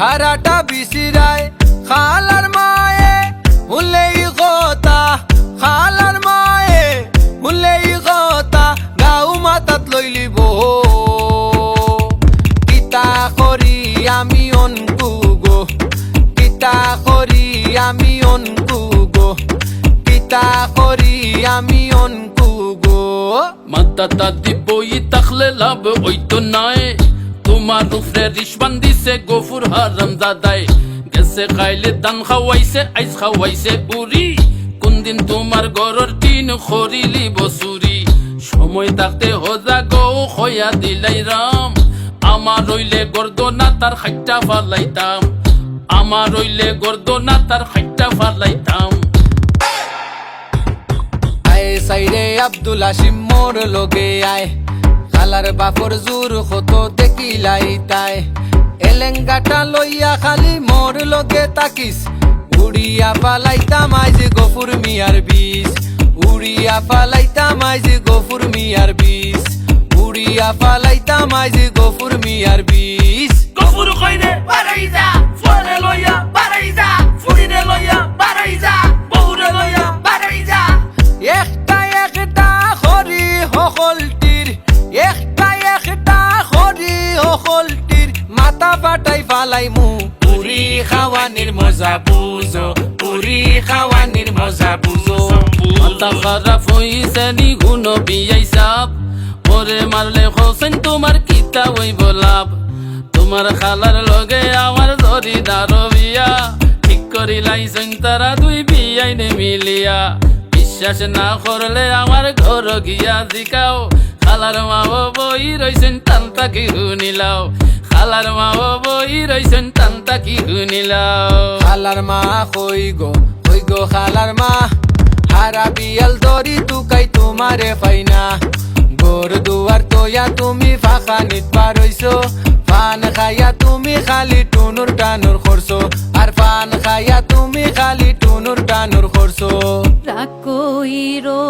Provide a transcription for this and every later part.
হারাটা বিচিরায় খালার মায়ে হুলেই কথা খালার মায়ে হুলেই কথা গাও মাতাত লইলিব কিতা করি আমি অনকু গো কিতা করি আমি অনকু গো কিতা করি আমি অনকু গো। মাত্তা দিবই তাকলে লাভ ওইতো নাই। তোমার উপরে রিশবান দিছে গফুর হারাম দাদাই গেছে খাইলে দান খাওয়াইছে আইস খাওয়াইছে উরি কোনদিন তোমার গরর টিন খরিলি বসুরি সময় থাকতে হজা গো খয়া দিলাই রাম আমার রইলে গর্দনা তার খাইটা ফালাইতাম আমার রইলে গর্দনা তার খাইটা ফালাইতাম আয় সাইরে আব্দুল হাসিম মোর লগে আয় খালার বাপর জোর কত দেখিলাই এলেঙ্গাটা লইয়া খালি মোর লগে তাকিস। উড়িয়া পালাইতাম আইজ গফুর মিয়ার বিষ উড়িয়া পালাইতাম আইজ গফুর মিয়ার বিষ উড়িয়া পালাইতাম আইজ গফুর মিয়ার বিষ গফুর কইরে বারাইজা ফলে লইয়া, বারাইজা ফুরিরে লইয়া। ফাটাই ফালাই মু পুরি খাওয়ানির মজা বুঝো পুরি খাওয়ানির মজা বুঝো মাথা খারাপ হইছে নি গুণ বিয়াই সাপ ওরে মারলে হোসেন তোমার কিতা ওই বলাপ তোমার খালার লগে আমার ধরি দারো বিয়া ঠিক করি লাইছেন তারা দুই বিয়াই নে মিলিয়া বিশ্বাস না করলে আমার ঘর গিয়া জিকাও খালার মা বই রইছেন টানতা কি শুনিলাও খালার মা ও বই রইছেন টানতা কি শুনিলাও খালার মা কই গো কই গো খালার মা। হারা বিয়াল দরি তুকাই তোমারে ফাইনা গোর দুয়ার তোয়া তুমি ফাঁকা নিত পারইছো পান খাইয়া তুমি খালি টুনুর টানুর করছ আর পান খাইয়া তুমি খালি টুনুর টানুর করছ রাকইরো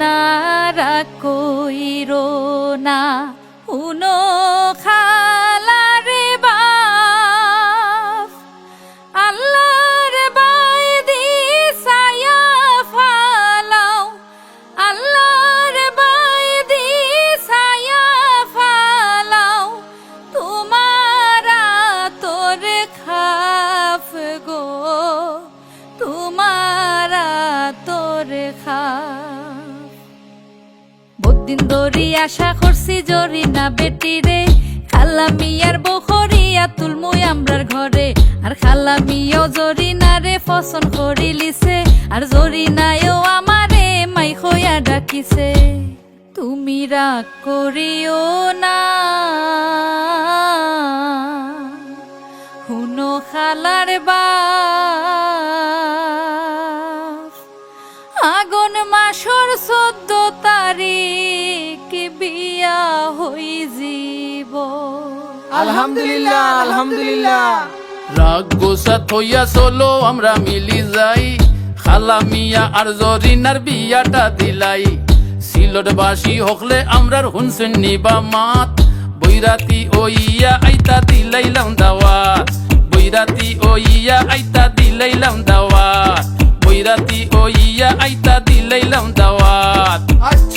না রাকইরো না উনো খালারে বহুদিন ধরি আশা করছি জরি না বেটি রে খালা মিয়ার বখরিয়া তুলমুই আমরার ঘরে। আর জরি না রে ফসন করি লিছে। আর জরি আমারে মাই খয়া ডাকিছে। তুমি রাগ করিও না। হুনো খালার বাপ মাসর চোদ্দ তারিখ বিয়া হই জীব। আলহামদুলিল্লাহ আলহামদুলিল্লাহ। রাগ গোসা থইয়া চলো আমরা মিলি যাই। খালা মিয়া আর জরিনার বিয়াটা দিলাই। সিলট বাসি হকলে আমরার হুনসেন নিবা মাত। বৈরাতি ওইয়া আইতা দিলাইলাম দাওয়াত। বৈরাতি ওইয়া আইতা দিলাইলাম দাওয়াত। বৈরাতি ওইয়া আইতা দিলাইলাম দাওয়াত। আজ